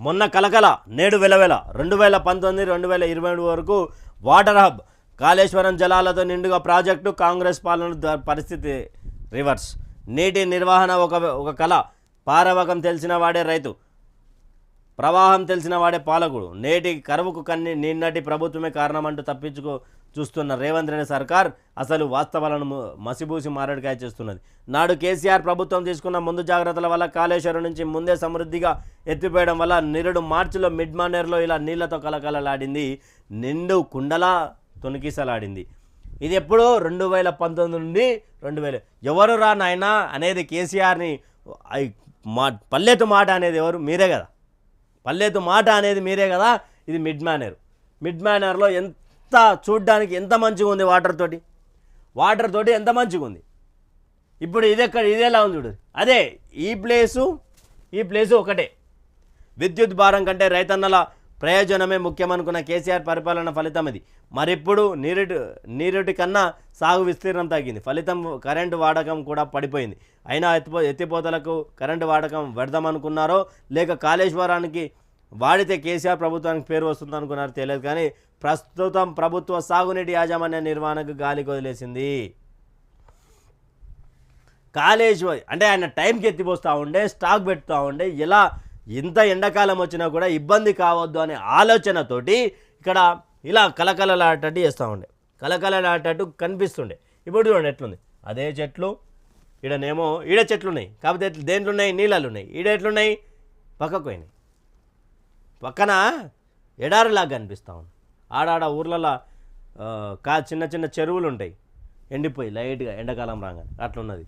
మొన్న కలకల నేడు వెలవెల రెండు వేల పంతొమ్మిది రెండు వేల ఇరవై మూడు వరకు వాటర్ హబ్ కాళేశ్వరం జలాలతో నిండుగా ప్రాజెక్టు కాంగ్రెస్ పాలన పరిస్థితి రివర్స్. నీటి నిర్వహణ ఒక ఒక కళ. పారవకం తెలిసిన వాడే రైతు. ప్రవాహం తెలిసిన వాడే పాలకుడు. నేటి కరువుకు కన్ని నిన్నటి ప్రభుత్వమే కారణమంటూ తప్పించుకో చూస్తున్న రేవంత్ రెడ్డి సర్కార్ అసలు వాస్తవాలను మసిబూసి మారడికాయ చేస్తున్నది. నాడు కేసీఆర్ ప్రభుత్వం తీసుకున్న ముందు జాగ్రత్తల వల్ల కాళేశ్వరం నుంచి ముందే సమృద్ధిగా ఎత్తిపోయడం వల్ల నిరుడు మార్చిలో మిడ్ మానేర్లో ఇలా నీళ్ళతో కలకలలాడింది. నిండు కుండలా తొనికిసలాడింది. ఇది ఎప్పుడు రెండు వేల పంతొమ్మిది నుండి రెండు వేల ఎవరు రా నాయనా అనేది కేసీఆర్ని ఐ మా పల్లెతు మాట అనేది ఎవరు మీరే కదా. పల్లెతు మాట అనేది మీరే కదా ఇది మిడ్ మ్యానర్. మిడ్ మ్యానర్లో ఎంత చూడ్డానికి ఎంత మంచిగా ఉంది వాటర్ తోటి? వాటర్ తోటి ఎంత మంచిగా ఉంది? ఇప్పుడు ఇది ఎక్కడ ఇదేలా ఉంది చూడు. అదే ఈ ప్లేసు ఈ ప్లేసు ఒకటే. విద్యుత్ భారం కంటే రైతన్నల ప్రయోజనమే ముఖ్యమనుకున్న కేసీఆర్ పరిపాలన ఫలితం ఇది మరిప్పుడు నీరుటి నీరుటి కన్నా సాగు విస్తీర్ణం తగ్గింది. ఫలితం కరెంటు వాడకం కూడా పడిపోయింది. అయినా ఎత్తిపో ఎత్తిపోతలకు కరెంటు వాడకం పెడదామనుకున్నారో లేక కాళేశ్వరానికి వాడితే కేసీఆర్ ప్రభుత్వానికి పేరు వస్తుంది అనుకున్నారు తెలియదు కానీ ప్రస్తుతం ప్రభుత్వ సాగునీటి యాజమాన్య నిర్వహణకు గాలి వదిలేసింది కాళేశ్వర్ అంటే ఆయన టైంకి ఎత్తిపోస్తూ ఉండే స్టాక్ పెడుతూ ఉండే ఇలా ఇంత ఎండాకాలం వచ్చినా కూడా ఇబ్బంది కావద్దు అనే ఆలోచనతోటి ఇక్కడ ఇలా కలకలలాడేటట్టు చేస్తూ ఉండే. కలకలలాడేటట్టు కనిపిస్తుండే. ఇప్పుడు చూడండి ఎట్లుంది. అదే చెట్లు ఈడనేమో ఈడ చెట్లు ఉన్నాయి కాకపోతే దేంట్లో ఉన్నాయి నీళ్ళలు ఉన్నాయి ఈడ ఎట్లున్నాయి? పక్కకు పోయినాయి. పక్కన ఎడారిలాగా కనిపిస్తూ ఉంది. ఆడాడ ఊర్లలో కా చిన్న చిన్న చెరువులు ఉంటాయి ఎండిపోయి లైట్గా ఎండాకాలం రాగానే అట్లున్నది.